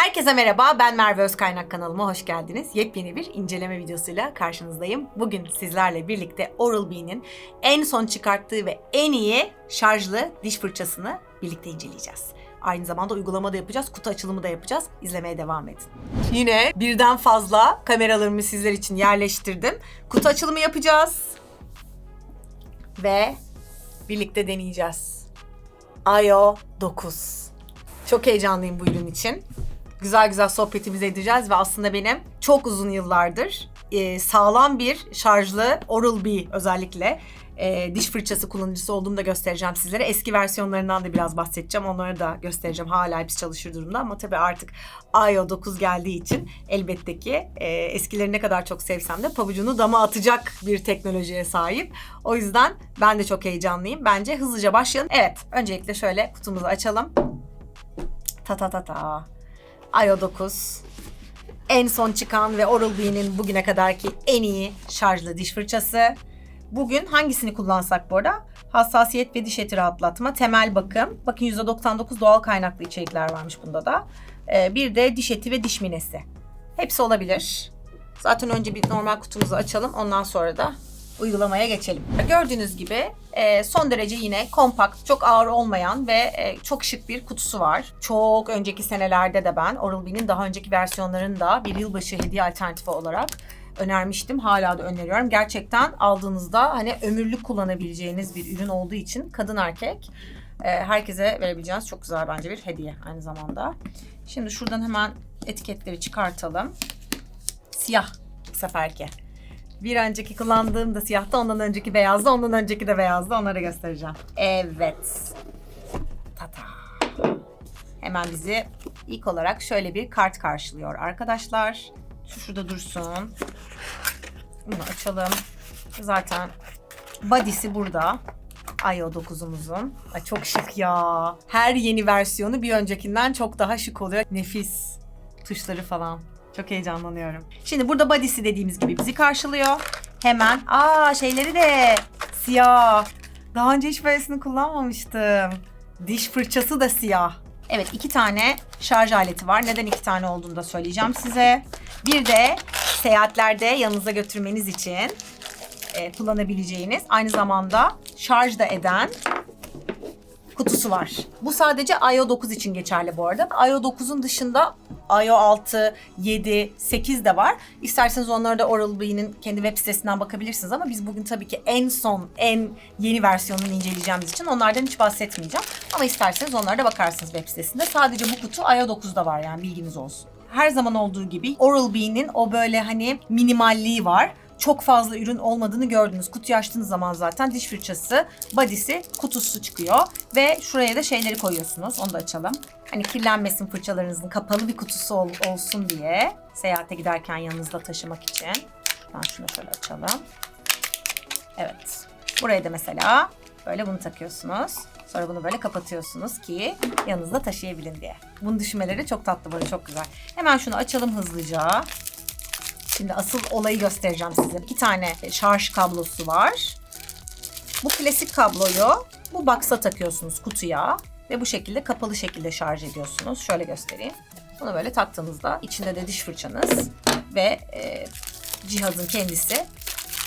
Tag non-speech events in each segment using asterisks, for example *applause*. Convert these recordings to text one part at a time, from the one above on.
Herkese merhaba, ben Merve Özkaynak kanalıma hoş geldiniz. Yepyeni bir inceleme videosuyla karşınızdayım. Bugün sizlerle birlikte Oral-B'nin en son çıkarttığı ve en iyi şarjlı diş fırçasını birlikte inceleyeceğiz. Aynı zamanda uygulama da yapacağız, kutu açılımı da yapacağız. İzlemeye devam edin. Yine birden fazla kameralarımı sizler için yerleştirdim. Kutu açılımı yapacağız. Ve birlikte deneyeceğiz. IO 9. Çok heyecanlıyım bu ürün için. Güzel güzel sohbetimizi edeceğiz ve aslında benim çok uzun yıllardır e, sağlam bir şarjlı Oral-B özellikle e, diş fırçası kullanıcısı olduğumu da göstereceğim sizlere. Eski versiyonlarından da biraz bahsedeceğim. Onları da göstereceğim. Hala hepsi çalışır durumda ama tabii artık IO 9 geldiği için elbette ki e, eskileri ne kadar çok sevsem de pabucunu dama atacak bir teknolojiye sahip. O yüzden ben de çok heyecanlıyım. Bence hızlıca başlayalım. Evet, öncelikle şöyle kutumuzu açalım. Ta ta ta ta. IO 9. En son çıkan ve Oral-B'nin bugüne kadarki en iyi şarjlı diş fırçası. Bugün hangisini kullansak bu arada? Hassasiyet ve diş eti rahatlatma, temel bakım. Bakın %99 doğal kaynaklı içerikler varmış bunda da. Ee, bir de diş eti ve diş minesi. Hepsi olabilir. Zaten önce bir normal kutumuzu açalım. Ondan sonra da uygulamaya geçelim. Gördüğünüz gibi e, son derece yine kompakt, çok ağır olmayan ve e, çok şık bir kutusu var. Çok önceki senelerde de ben Oral-B'nin daha önceki versiyonlarını da bir yılbaşı hediye alternatifi olarak önermiştim. Hala da öneriyorum. Gerçekten aldığınızda hani ömürlük kullanabileceğiniz bir ürün olduğu için kadın erkek e, herkese verebileceğiniz çok güzel bence bir hediye aynı zamanda. Şimdi şuradan hemen etiketleri çıkartalım. Siyah bu seferki. Bir önceki kullandığım da siyahtı, ondan önceki beyazdı, ondan önceki de beyazdı. Onları göstereceğim. Evet. Tata. Hemen bizi ilk olarak şöyle bir kart karşılıyor arkadaşlar. Şu şurada dursun. Bunu açalım. Zaten body'si burada. IO 9'umuzun. Ay çok şık ya. Her yeni versiyonu bir öncekinden çok daha şık oluyor. Nefis. Tuşları falan. Çok heyecanlanıyorum. Şimdi burada body'si dediğimiz gibi bizi karşılıyor. Hemen aa şeyleri de siyah. Daha önce hiç böylesini kullanmamıştım. Diş fırçası da siyah. Evet iki tane şarj aleti var. Neden iki tane olduğunu da söyleyeceğim size. Bir de seyahatlerde yanınıza götürmeniz için e, kullanabileceğiniz aynı zamanda şarj da eden kutusu var. Bu sadece IO 9 için geçerli bu arada. IO 9'un dışında IO 6, 7, 8 de var. İsterseniz onları da Oral-B'nin kendi web sitesinden bakabilirsiniz ama biz bugün tabii ki en son, en yeni versiyonunu inceleyeceğimiz için onlardan hiç bahsetmeyeceğim. Ama isterseniz onlara da bakarsınız web sitesinde. Sadece bu kutu IO 9'da var yani bilginiz olsun. Her zaman olduğu gibi Oral-B'nin o böyle hani minimalliği var çok fazla ürün olmadığını gördünüz. Kutuyu açtığınız zaman zaten diş fırçası, body'si, kutusu çıkıyor. Ve şuraya da şeyleri koyuyorsunuz. Onu da açalım. Hani kirlenmesin fırçalarınızın kapalı bir kutusu ol, olsun diye. Seyahate giderken yanınızda taşımak için. Ben şunu şöyle açalım. Evet. Buraya da mesela böyle bunu takıyorsunuz. Sonra bunu böyle kapatıyorsunuz ki yanınızda taşıyabilin diye. Bunu düşünmeleri çok tatlı böyle çok güzel. Hemen şunu açalım hızlıca. Şimdi asıl olayı göstereceğim size. İki tane şarj kablosu var. Bu klasik kabloyu bu box'a takıyorsunuz kutuya ve bu şekilde kapalı şekilde şarj ediyorsunuz. Şöyle göstereyim. Bunu böyle taktığınızda içinde de diş fırçanız ve e, cihazın kendisi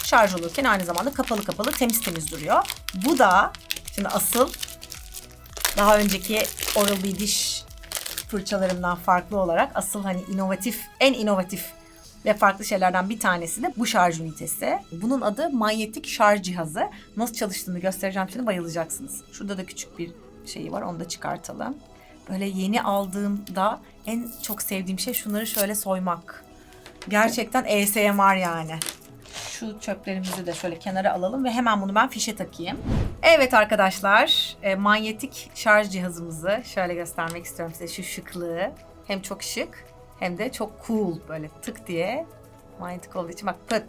şarj olurken aynı zamanda kapalı kapalı temiz temiz duruyor. Bu da şimdi asıl daha önceki Oral-B diş fırçalarımdan farklı olarak asıl hani inovatif, en inovatif ve farklı şeylerden bir tanesi de bu şarj ünitesi. Bunun adı manyetik şarj cihazı. Nasıl çalıştığını göstereceğim şimdi bayılacaksınız. Şurada da küçük bir şeyi var onu da çıkartalım. Böyle yeni aldığımda en çok sevdiğim şey şunları şöyle soymak. Gerçekten ASMR yani. Şu çöplerimizi de şöyle kenara alalım ve hemen bunu ben fişe takayım. Evet arkadaşlar, e, manyetik şarj cihazımızı şöyle göstermek istiyorum size şu şıklığı. Hem çok şık hem de çok cool böyle tık diye manyetik olduğu için bak pıt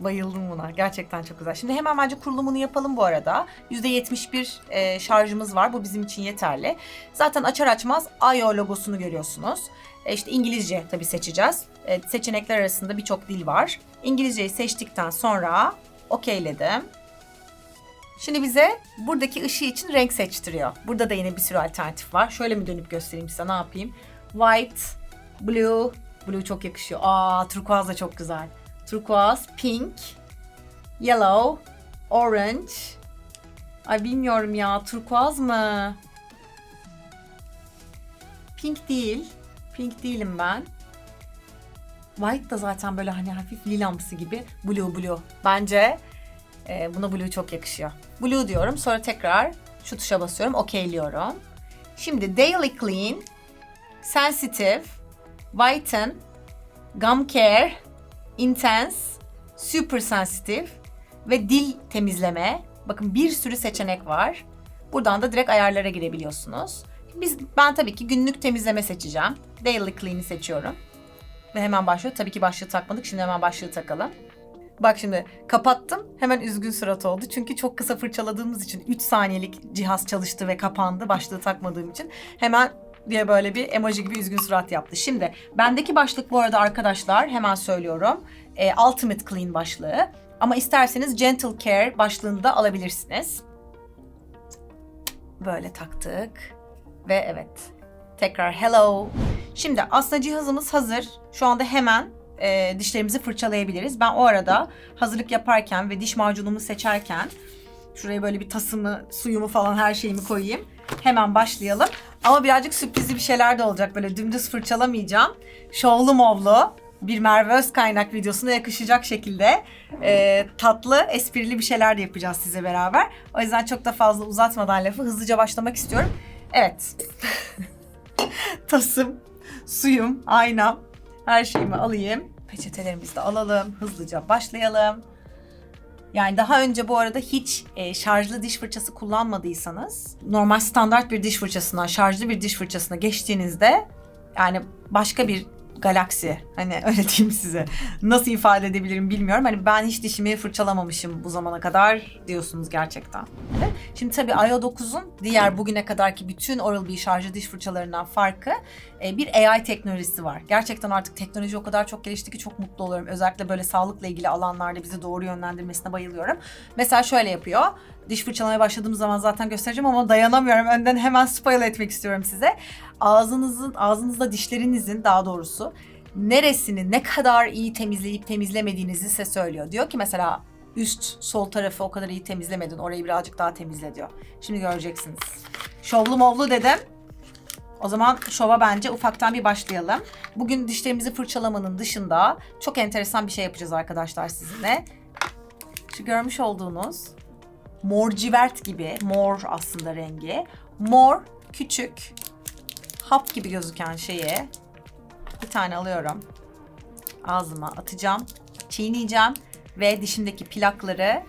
Bayıldım buna. Gerçekten çok güzel. Şimdi hemen bence kurulumunu yapalım bu arada. %71 e, şarjımız var. Bu bizim için yeterli. Zaten açar açmaz IO logosunu görüyorsunuz. E, işte İngilizce tabii seçeceğiz. E, seçenekler arasında birçok dil var. İngilizceyi seçtikten sonra okeyledim. Şimdi bize buradaki ışığı için renk seçtiriyor. Burada da yine bir sürü alternatif var. Şöyle mi dönüp göstereyim size ne yapayım? White, Blue. Blue çok yakışıyor. Aa turkuaz da çok güzel. Turkuaz, pink, yellow, orange. Ay bilmiyorum ya turkuaz mı? Pink değil. Pink değilim ben. White da zaten böyle hani hafif lilamsı gibi. Blue blue. Bence e, buna blue çok yakışıyor. Blue diyorum. Sonra tekrar şu tuşa basıyorum. Okeyliyorum. Şimdi Daily Clean, Sensitive, Whiten, Gum Care, Intense, Super Sensitive ve dil temizleme. Bakın bir sürü seçenek var. Buradan da direkt ayarlara girebiliyorsunuz. Biz, ben tabii ki günlük temizleme seçeceğim. Daily Clean'i seçiyorum. Ve hemen başlıyor. Tabii ki başlığı takmadık. Şimdi hemen başlığı takalım. Bak şimdi kapattım. Hemen üzgün surat oldu. Çünkü çok kısa fırçaladığımız için 3 saniyelik cihaz çalıştı ve kapandı. Başlığı takmadığım için. Hemen diye böyle bir emoji gibi üzgün surat yaptı. Şimdi bendeki başlık bu arada arkadaşlar hemen söylüyorum. E, Ultimate Clean başlığı. Ama isterseniz Gentle Care başlığını da alabilirsiniz. Böyle taktık. Ve evet. Tekrar hello. Şimdi aslında cihazımız hazır. Şu anda hemen e, dişlerimizi fırçalayabiliriz. Ben o arada hazırlık yaparken ve diş macunumu seçerken şuraya böyle bir tasımı, suyumu falan her şeyimi koyayım. Hemen başlayalım. Ama birazcık sürprizli bir şeyler de olacak. Böyle dümdüz fırçalamayacağım. Şovlu movlu bir Merve Özkaynak videosuna yakışacak şekilde e, tatlı, esprili bir şeyler de yapacağız size beraber. O yüzden çok da fazla uzatmadan lafı hızlıca başlamak istiyorum. Evet. *laughs* Tasım, suyum, aynam, her şeyimi alayım. Peçetelerimizi de alalım. Hızlıca başlayalım. Yani daha önce bu arada hiç e, şarjlı diş fırçası kullanmadıysanız normal standart bir diş fırçasından şarjlı bir diş fırçasına geçtiğinizde yani başka bir galaksi hani *laughs* öyle diyeyim size nasıl ifade edebilirim bilmiyorum hani ben hiç dişimi fırçalamamışım bu zamana kadar diyorsunuz gerçekten. Şimdi tabii IO9'un diğer bugüne kadarki bütün Oral-B şarjlı diş fırçalarından farkı e, bir AI teknolojisi var. Gerçekten artık teknoloji o kadar çok gelişti ki çok mutlu oluyorum. Özellikle böyle sağlıkla ilgili alanlarda bizi doğru yönlendirmesine bayılıyorum. Mesela şöyle yapıyor. Diş fırçalamaya başladığım zaman zaten göstereceğim ama dayanamıyorum. Önden hemen spoil etmek istiyorum size. Ağzınızın, ağzınızda dişlerinizin daha doğrusu neresini ne kadar iyi temizleyip temizlemediğinizi size söylüyor. Diyor ki mesela üst sol tarafı o kadar iyi temizlemedin. Orayı birazcık daha temizle diyor. Şimdi göreceksiniz. Şovlu movlu dedim. O zaman şova bence ufaktan bir başlayalım. Bugün dişlerimizi fırçalamanın dışında çok enteresan bir şey yapacağız arkadaşlar sizinle. Şu görmüş olduğunuz mor civert gibi, mor aslında rengi. Mor, küçük, hap gibi gözüken şeyi bir tane alıyorum. Ağzıma atacağım, çiğneyeceğim ve dişimdeki plakları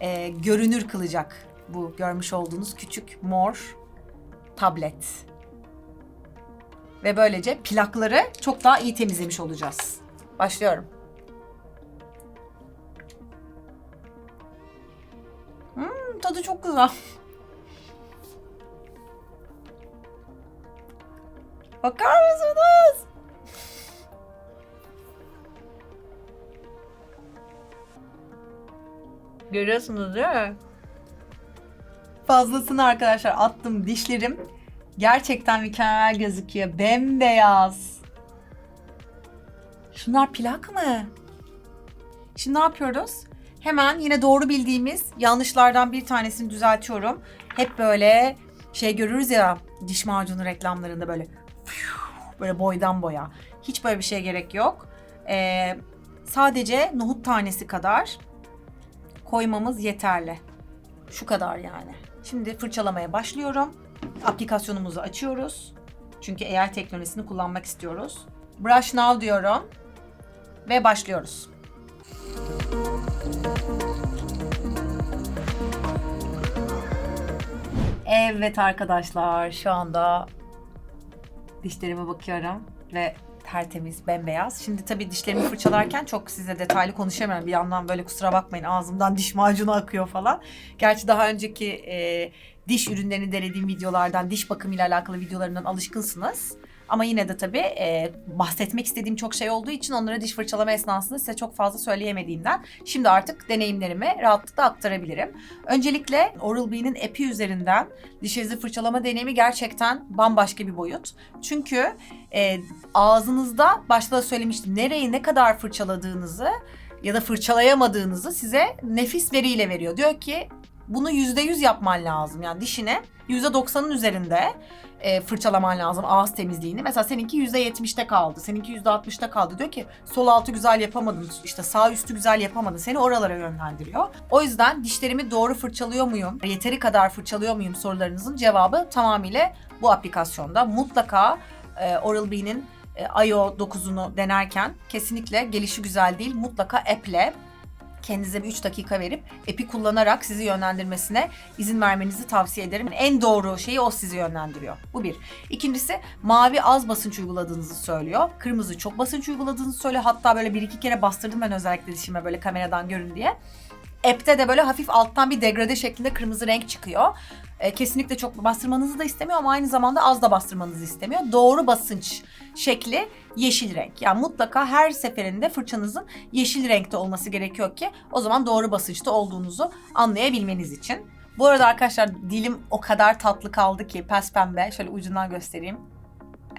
e, görünür kılacak bu görmüş olduğunuz küçük mor tablet. Ve böylece plakları çok daha iyi temizlemiş olacağız. Başlıyorum. Tadı çok güzel. Bakar mısınız? Görüyorsunuz değil mi? Fazlasını arkadaşlar attım dişlerim. Gerçekten mükemmel gözüküyor. Bembeyaz. Şunlar plak mı? Şimdi ne yapıyoruz? Hemen yine doğru bildiğimiz yanlışlardan bir tanesini düzeltiyorum. Hep böyle şey görürüz ya diş macunu reklamlarında böyle böyle boydan boya. Hiç böyle bir şeye gerek yok. Ee, sadece nohut tanesi kadar koymamız yeterli. Şu kadar yani. Şimdi fırçalamaya başlıyorum. Aplikasyonumuzu açıyoruz. Çünkü AI teknolojisini kullanmak istiyoruz. Brush now diyorum. Ve başlıyoruz. Evet arkadaşlar şu anda dişlerime bakıyorum ve tertemiz, bembeyaz. Şimdi tabii dişlerimi fırçalarken çok size detaylı konuşamıyorum. Bir yandan böyle kusura bakmayın ağzımdan diş macunu akıyor falan. Gerçi daha önceki e, diş ürünlerini denediğim videolardan, diş bakımıyla alakalı videolarından alışkınsınız. Ama yine de tabii e, bahsetmek istediğim çok şey olduğu için onları diş fırçalama esnasında size çok fazla söyleyemediğimden şimdi artık deneyimlerimi rahatlıkla aktarabilirim. Öncelikle Oral-B'nin epi üzerinden dişinizi fırçalama deneyimi gerçekten bambaşka bir boyut. Çünkü e, ağzınızda başta da söylemiştim nereyi ne kadar fırçaladığınızı ya da fırçalayamadığınızı size nefis veriyle veriyor. Diyor ki bunu %100 yapman lazım. Yani dişine %90'ın üzerinde e, fırçalaman lazım ağız temizliğini. Mesela seninki %70'te kaldı. Seninki %60'ta kaldı. Diyor ki sol altı güzel yapamadın. işte sağ üstü güzel yapamadın. Seni oralara yönlendiriyor. O yüzden dişlerimi doğru fırçalıyor muyum? Yeteri kadar fırçalıyor muyum sorularınızın cevabı tamamıyla bu aplikasyonda. Mutlaka e, Oral-B'nin e, IO 9'unu denerken kesinlikle gelişi güzel değil. Mutlaka app'le kendinize bir 3 dakika verip app'i kullanarak sizi yönlendirmesine izin vermenizi tavsiye ederim. En doğru şeyi o sizi yönlendiriyor. Bu bir. İkincisi mavi az basınç uyguladığınızı söylüyor. Kırmızı çok basınç uyguladığınızı söylüyor. Hatta böyle bir iki kere bastırdım ben özellikle dişime böyle kameradan görün diye. App'te de böyle hafif alttan bir degrade şeklinde kırmızı renk çıkıyor. E, kesinlikle çok bastırmanızı da istemiyor ama aynı zamanda az da bastırmanızı istemiyor. Doğru basınç şekli yeşil renk. Yani mutlaka her seferinde fırçanızın yeşil renkte olması gerekiyor ki o zaman doğru basınçta olduğunuzu anlayabilmeniz için. Bu arada arkadaşlar dilim o kadar tatlı kaldı ki pes pembe. Şöyle ucundan göstereyim.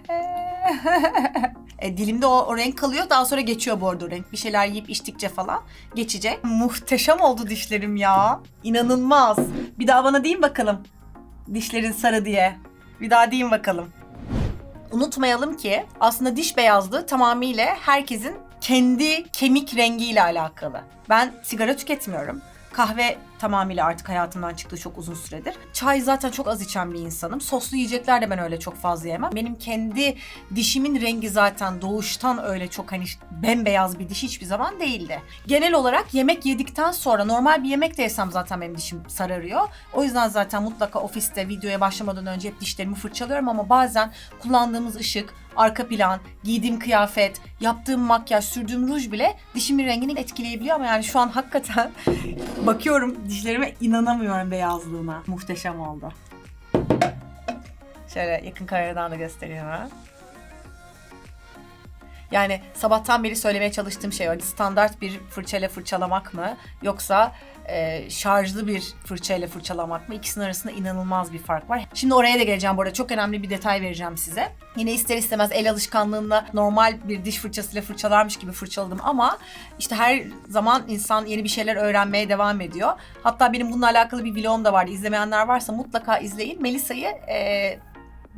*laughs* e, dilimde o, o renk kalıyor. Daha sonra geçiyor bu arada o renk. Bir şeyler yiyip içtikçe falan geçecek. Muhteşem oldu dişlerim ya. İnanılmaz. Bir daha bana deyin bakalım. Dişlerin sarı diye. Bir daha deyin bakalım. Unutmayalım ki aslında diş beyazlığı tamamıyla herkesin kendi kemik rengiyle alakalı. Ben sigara tüketmiyorum. Kahve tamamıyla artık hayatımdan çıktı çok uzun süredir. Çay zaten çok az içen bir insanım. Soslu yiyecekler de ben öyle çok fazla yemem. Benim kendi dişimin rengi zaten doğuştan öyle çok hani bembeyaz bir diş hiçbir zaman değildi. Genel olarak yemek yedikten sonra normal bir yemek de yesem zaten benim dişim sararıyor. O yüzden zaten mutlaka ofiste videoya başlamadan önce hep dişlerimi fırçalıyorum ama bazen kullandığımız ışık, arka plan, giydiğim kıyafet, yaptığım makyaj, sürdüğüm ruj bile dişimin rengini etkileyebiliyor ama yani şu an hakikaten *laughs* bakıyorum dişlerime inanamıyorum beyazlığına. Muhteşem oldu. Şöyle yakın kameradan da göstereyim ha. Yani sabahtan beri söylemeye çalıştığım şey o. Standart bir fırçayla fırçalamak mı yoksa e, şarjlı bir fırçayla fırçalamak mı? İkisinin arasında inanılmaz bir fark var. Şimdi oraya da geleceğim bu arada. Çok önemli bir detay vereceğim size. Yine ister istemez el alışkanlığımla normal bir diş fırçasıyla fırçalarmış gibi fırçaladım ama işte her zaman insan yeni bir şeyler öğrenmeye devam ediyor. Hatta benim bununla alakalı bir vlogum da vardı. İzlemeyenler varsa mutlaka izleyin. Melisa'yı e,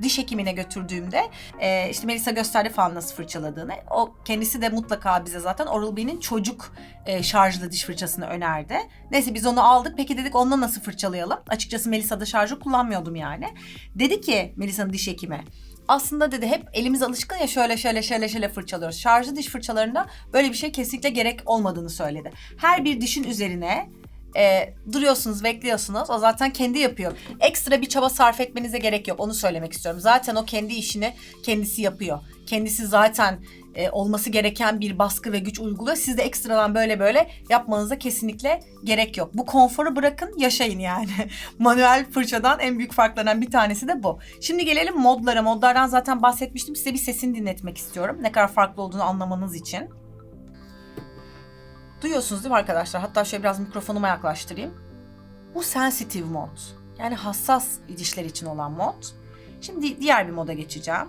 diş hekimine götürdüğümde e, işte Melisa gösterdi falan nasıl fırçaladığını. O kendisi de mutlaka bize zaten Oral-B'nin çocuk e, şarjlı diş fırçasını önerdi. Neyse biz onu aldık. Peki dedik onunla nasıl fırçalayalım? Açıkçası Melisa'da şarjı kullanmıyordum yani. Dedi ki Melisa'nın diş hekimi aslında dedi hep elimiz alışkın ya şöyle şöyle şöyle şöyle fırçalıyoruz. Şarjlı diş fırçalarında böyle bir şey kesinlikle gerek olmadığını söyledi. Her bir dişin üzerine e, duruyorsunuz, bekliyorsunuz. O zaten kendi yapıyor. Ekstra bir çaba sarf etmenize gerek yok. Onu söylemek istiyorum. Zaten o kendi işini kendisi yapıyor. Kendisi zaten e, olması gereken bir baskı ve güç uyguluyor. Siz de ekstradan böyle böyle yapmanıza kesinlikle gerek yok. Bu konforu bırakın, yaşayın yani. *laughs* Manuel fırçadan en büyük farklarından bir tanesi de bu. Şimdi gelelim modlara. Modlardan zaten bahsetmiştim. Size bir sesini dinletmek istiyorum. Ne kadar farklı olduğunu anlamanız için. Duyuyorsunuz değil mi arkadaşlar? Hatta şöyle biraz mikrofonuma yaklaştırayım. Bu sensitive mod. Yani hassas dişler için olan mod. Şimdi diğer bir moda geçeceğim.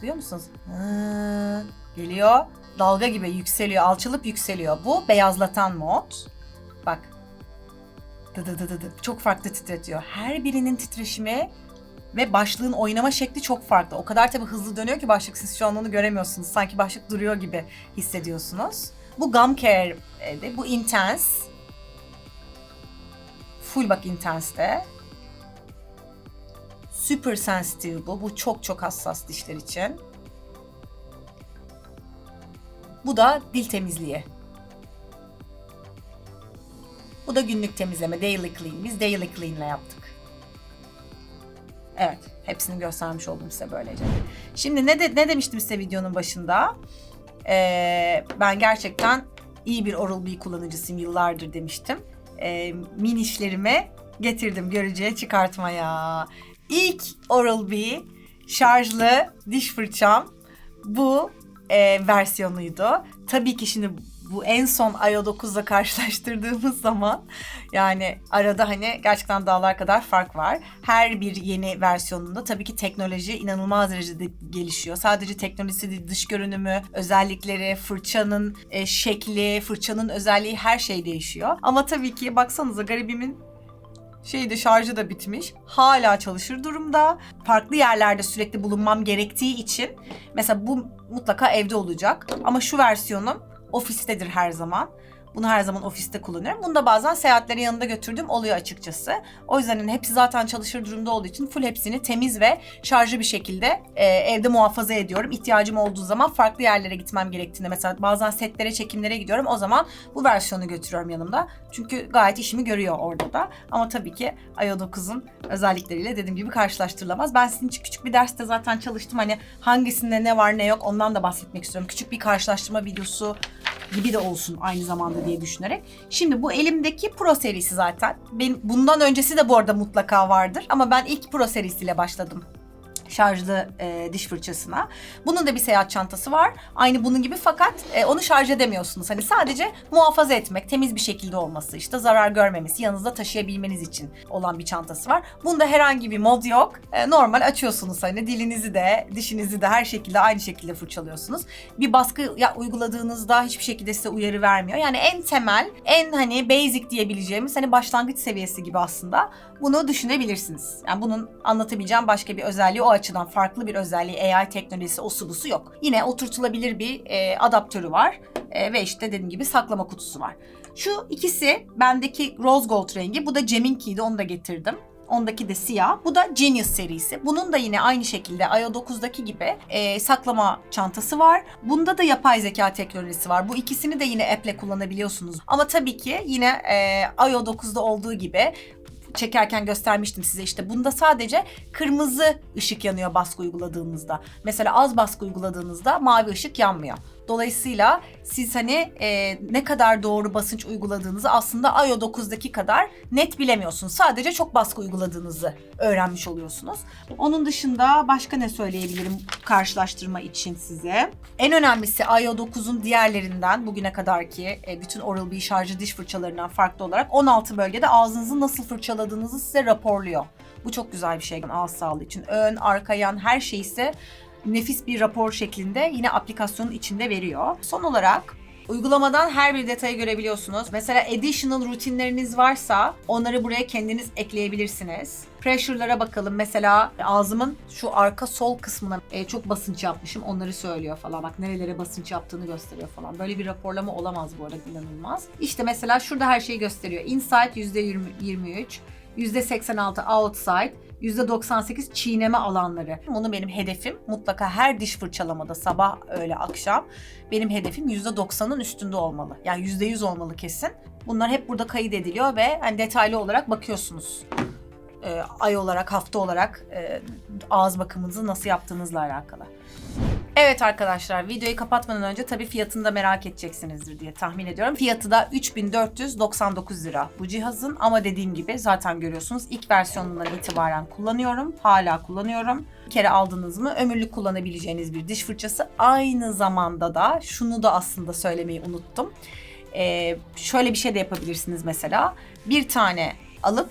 Duyuyor musunuz? Hı, geliyor. Dalga gibi yükseliyor. Alçalıp yükseliyor. Bu beyazlatan mod. Bak. Dı dı dı dı dı. Çok farklı titretiyor. Her birinin titreşimi ve başlığın oynama şekli çok farklı. O kadar tabii hızlı dönüyor ki başlık siz şu an onu göremiyorsunuz. Sanki başlık duruyor gibi hissediyorsunuz. Bu Gum Care'de. Bu Intense. Full bak Intense'de. Super Sensitive bu. Bu çok çok hassas dişler için. Bu da dil temizliği. Bu da günlük temizleme, daily clean. Biz daily clean ile yaptık. Evet, hepsini göstermiş oldum size böylece. Şimdi ne de, ne demiştim size videonun başında? Ee, ben gerçekten iyi bir Oral-B kullanıcısıyım yıllardır demiştim. Ee, minişlerime getirdim görücüye çıkartmaya. İlk Oral-B şarjlı diş fırçam bu e, versiyonuydu. Tabii ki şimdi bu en son iO 9'la karşılaştırdığımız *laughs* zaman yani arada hani gerçekten dağlar kadar fark var. Her bir yeni versiyonunda tabii ki teknoloji inanılmaz derecede gelişiyor. Sadece teknolojisi değil, dış görünümü, özellikleri, fırçanın e, şekli, fırçanın özelliği her şey değişiyor. Ama tabii ki baksanıza garibimin şeyde şarjı da bitmiş. Hala çalışır durumda. Farklı yerlerde sürekli bulunmam gerektiği için mesela bu mutlaka evde olacak. Ama şu versiyonum ofistedir her zaman. Bunu her zaman ofiste kullanıyorum. Bunu da bazen seyahatlere yanında götürdüğüm oluyor açıkçası. O yüzden hani hepsi zaten çalışır durumda olduğu için full hepsini temiz ve şarjlı bir şekilde e, evde muhafaza ediyorum. İhtiyacım olduğu zaman farklı yerlere gitmem gerektiğinde mesela bazen setlere, çekimlere gidiyorum. O zaman bu versiyonu götürüyorum yanımda. Çünkü gayet işimi görüyor orada da. Ama tabii ki iO 9'un özellikleriyle dediğim gibi karşılaştırılamaz. Ben sizin için küçük bir derste zaten çalıştım. Hani hangisinde ne var ne yok ondan da bahsetmek istiyorum. Küçük bir karşılaştırma videosu gibi de olsun aynı zamanda diye düşünerek. Şimdi bu elimdeki Pro serisi zaten. Benim bundan öncesi de bu arada mutlaka vardır ama ben ilk Pro serisiyle başladım şarjlı e, diş fırçasına. Bunun da bir seyahat çantası var. Aynı bunun gibi fakat e, onu şarj edemiyorsunuz. Hani sadece muhafaza etmek, temiz bir şekilde olması, işte zarar görmemesi, yanınızda taşıyabilmeniz için olan bir çantası var. Bunda herhangi bir mod yok. E, normal açıyorsunuz hani dilinizi de, dişinizi de her şekilde aynı şekilde fırçalıyorsunuz. Bir baskı ya, uyguladığınızda hiçbir şekilde size uyarı vermiyor. Yani en temel, en hani basic diyebileceğimiz hani başlangıç seviyesi gibi aslında bunu düşünebilirsiniz. Yani bunun anlatabileceğim başka bir özelliği o açıdan farklı bir özelliği AI teknolojisi o busu yok. Yine oturtulabilir bir e, adaptörü var e, ve işte dediğim gibi saklama kutusu var. Şu ikisi bendeki rose gold rengi bu da Cem'inkiydi onu da getirdim. Ondaki de siyah. Bu da Genius serisi. Bunun da yine aynı şekilde iO 9'daki gibi e, saklama çantası var. Bunda da yapay zeka teknolojisi var. Bu ikisini de yine app'le kullanabiliyorsunuz. Ama tabii ki yine e, iO 9'da olduğu gibi çekerken göstermiştim size işte. Bunda sadece kırmızı ışık yanıyor baskı uyguladığınızda. Mesela az baskı uyguladığınızda mavi ışık yanmıyor. Dolayısıyla siz hani e, ne kadar doğru basınç uyguladığınızı aslında iO 9'daki kadar net bilemiyorsunuz. Sadece çok baskı uyguladığınızı öğrenmiş oluyorsunuz. Onun dışında başka ne söyleyebilirim karşılaştırma için size? En önemlisi iO 9'un diğerlerinden bugüne kadarki e, bütün Oral-B şarjı diş fırçalarından farklı olarak 16 bölgede ağzınızı nasıl fırçaladığınızı size raporluyor. Bu çok güzel bir şey ağız sağlığı için. Ön, arka, yan her şey ise nefis bir rapor şeklinde yine aplikasyonun içinde veriyor. Son olarak Uygulamadan her bir detayı görebiliyorsunuz. Mesela additional rutinleriniz varsa onları buraya kendiniz ekleyebilirsiniz. Pressure'lara bakalım. Mesela ağzımın şu arka sol kısmına e, çok basınç yapmışım. Onları söylüyor falan. Bak nerelere basınç yaptığını gösteriyor falan. Böyle bir raporlama olamaz bu arada inanılmaz. İşte mesela şurada her şeyi gösteriyor. Inside %23, %86 outside, %98 çiğneme alanları. Bunu benim hedefim mutlaka her diş fırçalamada sabah öğle akşam benim hedefim %90'ın üstünde olmalı. Yani %100 olmalı kesin. Bunlar hep burada kayıt ediliyor ve hani detaylı olarak bakıyorsunuz. Ee, ay olarak, hafta olarak e, ağız bakımınızı nasıl yaptığınızla alakalı. Evet arkadaşlar videoyu kapatmadan önce tabii fiyatını da merak edeceksinizdir diye tahmin ediyorum. Fiyatı da 3499 lira bu cihazın ama dediğim gibi zaten görüyorsunuz ilk versiyonundan itibaren kullanıyorum. Hala kullanıyorum. Bir kere aldınız mı ömürlük kullanabileceğiniz bir diş fırçası. Aynı zamanda da şunu da aslında söylemeyi unuttum. Ee, şöyle bir şey de yapabilirsiniz mesela. Bir tane alıp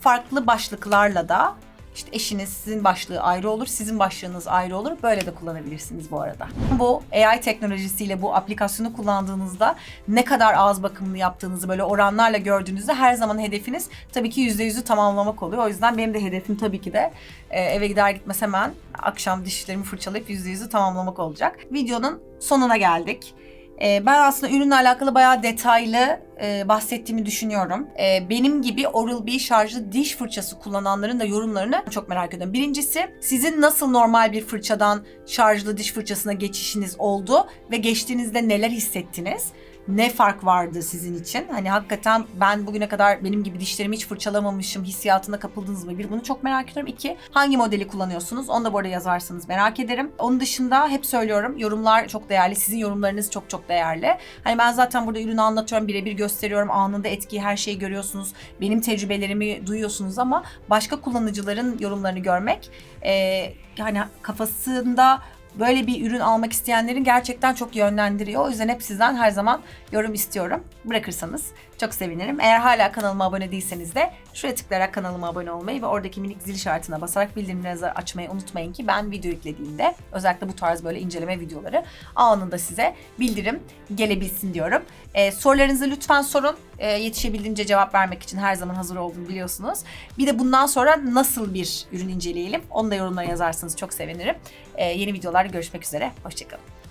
farklı başlıklarla da işte eşiniz sizin başlığı ayrı olur, sizin başlığınız ayrı olur. Böyle de kullanabilirsiniz bu arada. Bu AI teknolojisiyle bu aplikasyonu kullandığınızda ne kadar ağız bakımını yaptığınızı böyle oranlarla gördüğünüzde her zaman hedefiniz tabii ki %100'ü tamamlamak oluyor. O yüzden benim de hedefim tabii ki de e, eve gider gitmez hemen akşam dişlerimi fırçalayıp %100'ü tamamlamak olacak. Videonun sonuna geldik. E, ben aslında ürünle alakalı bayağı detaylı e, bahsettiğimi düşünüyorum. E, benim gibi Oral-B şarjlı diş fırçası kullananların da yorumlarını çok merak ediyorum. Birincisi sizin nasıl normal bir fırçadan şarjlı diş fırçasına geçişiniz oldu ve geçtiğinizde neler hissettiniz? Ne fark vardı sizin için? Hani hakikaten ben bugüne kadar benim gibi dişlerimi hiç fırçalamamışım hissiyatına kapıldınız mı? Bir bunu çok merak ediyorum. İki hangi modeli kullanıyorsunuz? Onu da bu arada yazarsanız merak ederim. Onun dışında hep söylüyorum yorumlar çok değerli. Sizin yorumlarınız çok çok değerli. Hani ben zaten burada ürünü anlatıyorum, birebir gösteriyorum. Anında etkiyi, her şeyi görüyorsunuz. Benim tecrübelerimi duyuyorsunuz ama başka kullanıcıların yorumlarını görmek e, hani kafasında böyle bir ürün almak isteyenlerin gerçekten çok yönlendiriyor. O yüzden hep sizden her zaman yorum istiyorum. Bırakırsanız çok sevinirim. Eğer hala kanalıma abone değilseniz de şuraya tıklayarak kanalıma abone olmayı ve oradaki minik zil işaretine basarak bildirimlerinizi açmayı unutmayın ki ben video yüklediğimde özellikle bu tarz böyle inceleme videoları anında size bildirim gelebilsin diyorum. Ee, sorularınızı lütfen sorun. Ee, yetişebildiğince cevap vermek için her zaman hazır olduğumu biliyorsunuz. Bir de bundan sonra nasıl bir ürün inceleyelim onu da yorumlara yazarsanız çok sevinirim. Ee, yeni videolarda görüşmek üzere. Hoşçakalın.